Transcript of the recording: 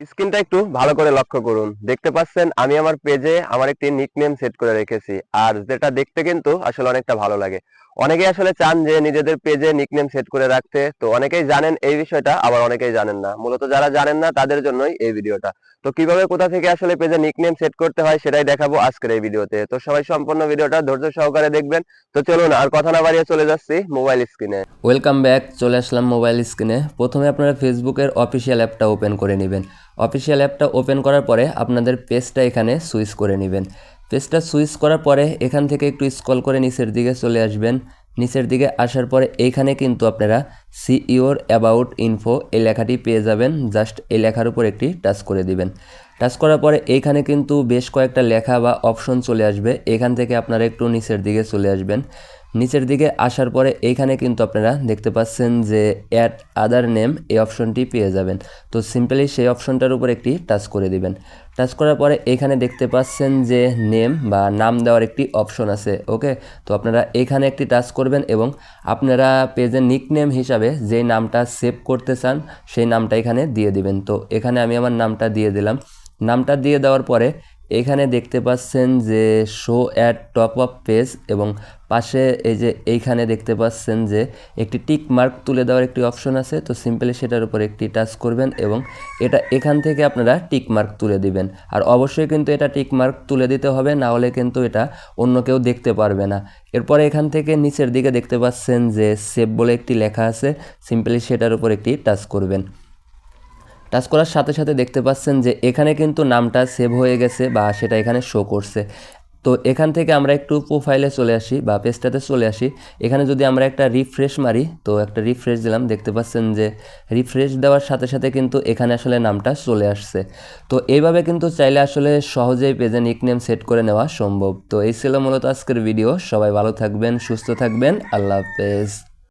স্ক্রিনটা একটু ভালো করে লক্ষ্য করুন। দেখতে পাচ্ছেন, আমি আমার পেজে আমার একটি নিকনেম সেট করে রেখেছি। আর যেটা দেখতে কিন্তু আসলে অনেকটা ভালো লাগে। অনেকেই আসলে চান যে নিজেদের পেজে নিকনেম সেট করে রাখতে। তো অনেকেই জানেন এই বিষয়টা, আবার অনেকেই জানেন না। মূলত যারা জানেন না, তাদের জন্যই এই ভিডিওটা। তো কীভাবে কোথা থেকে আসলে পেজে নিকনেম সেট করতে হয় সেটাই দেখাবো আজকের এই ভিডিওতে। তো সবাই সম্পূর্ণ ভিডিওটা ধৈর্য সহকারে দেখবেন। তো চলুন, আর কথা না বাড়িয়ে চলে যাচ্ছি মোবাইল স্ক্রিনে ওয়েলকাম ব্যাক চলে আসলাম মোবাইল স্ক্রিনে প্রথমে আপনারা ফেসবুকের অফিসিয়াল অ্যাপটা ওপেন করে নেবেন। অফিসিয়াল অ্যাপটা ওপেন করার পরে আপনাদের পেজটা এখানে সুইচ করে নেবেন। পেজটা সুইচ করার পরে এখান থেকে একটু স্কল করে নিচের দিকে চলে আসবেন। নিচের দিকে আসার পরে এইখানে কিন্তু আপনারা সিইওর অ্যাবাউট ইনফো এই লেখাটি পেয়ে যাবেন। জাস্ট এই লেখার উপর একটি টাচ করে দিবেন। টাচ করার পরে এইখানে কিন্তু বেশ কয়েকটা লেখা বা অপশন চলে আসবে। এখান থেকে আপনারা একটু নিচের দিকে চলে আসবেন। নিচের দিকে আসার পরে এইখানে কিন্তু আপনারা দেখতে পাচ্ছেন যে অ্যাড আদার নেম এই অপশনটি পেয়ে যাবেন। তো সিম্পলি সেই অপশনটার উপর একটি টাচ করে দিবেন। টাচ করার পরে এখানে দেখতে পাচ্ছেন যে নেম বা নাম দেওয়ার একটি অপশন আছে ওকে তো আপনারা এখানে একটি টাচ করবেন এবং আপনারা পেজের নিকনেম হিসাবে যে নামটা সেভ করতে চান, সেই নামটা এখানে দিয়ে দিবেন। তো এখানে আমি আমার নামটা দিয়ে দিলাম। নামটা দিয়ে দেওয়ার পরে এখানে দেখতে পাচ্ছেন যে show add top up page এবং পাশে এই যে এইখানে দেখতে পাচ্ছেন যে একটি টিক মার্ক তুলে দেওয়ার একটি অপশন আছে। তো সিম্পলি সেটার উপর একটি টাচ করবেন এবং এটা এখান থেকে আপনারা টিক মার্ক তুলে দিবেন। আর অবশ্যই কিন্তু এটা টিক মার্ক তুলে দিতে হবে, না হলে কিন্তু এটা অন্য কেউ দেখতে পারবে না। এরপরে এখান থেকে নিচের দিকে দেখতে পাচ্ছেন যে সেভ বলে একটি লেখা আছে। সিম্পলি সেটার উপর একটি টাচ করবেন। টাচ করার সাথে সাথে দেখতে পাচ্ছেন যে এখানে কিন্তু নামটা সেভ হয়ে গেছে বা সেটা এখানে শো করছে। তো এখান থেকে আমরা একটু প্রোফাইলে চলে আসি বা পেজটাতে চলে আসি। এখানে যদি আমরা একটা রিফ্রেশ মারি, তো একটা রিফ্রেশ দিলাম, দেখতে পাচ্ছেন যে রিফ্রেশ দেওয়ার সাথে সাথে কিন্তু এখানে আসলে নামটা চলে আসছে। তো এইভাবে কিন্তু চাইলে আসলে সহজেই পেজে নিকনেম সেট করে নেওয়া সম্ভব। তো এই ছিল মূলত আজকের ভিডিও সবাই ভালো থাকবেন, সুস্থ থাকবেন। আল্লাহ হাফেজ।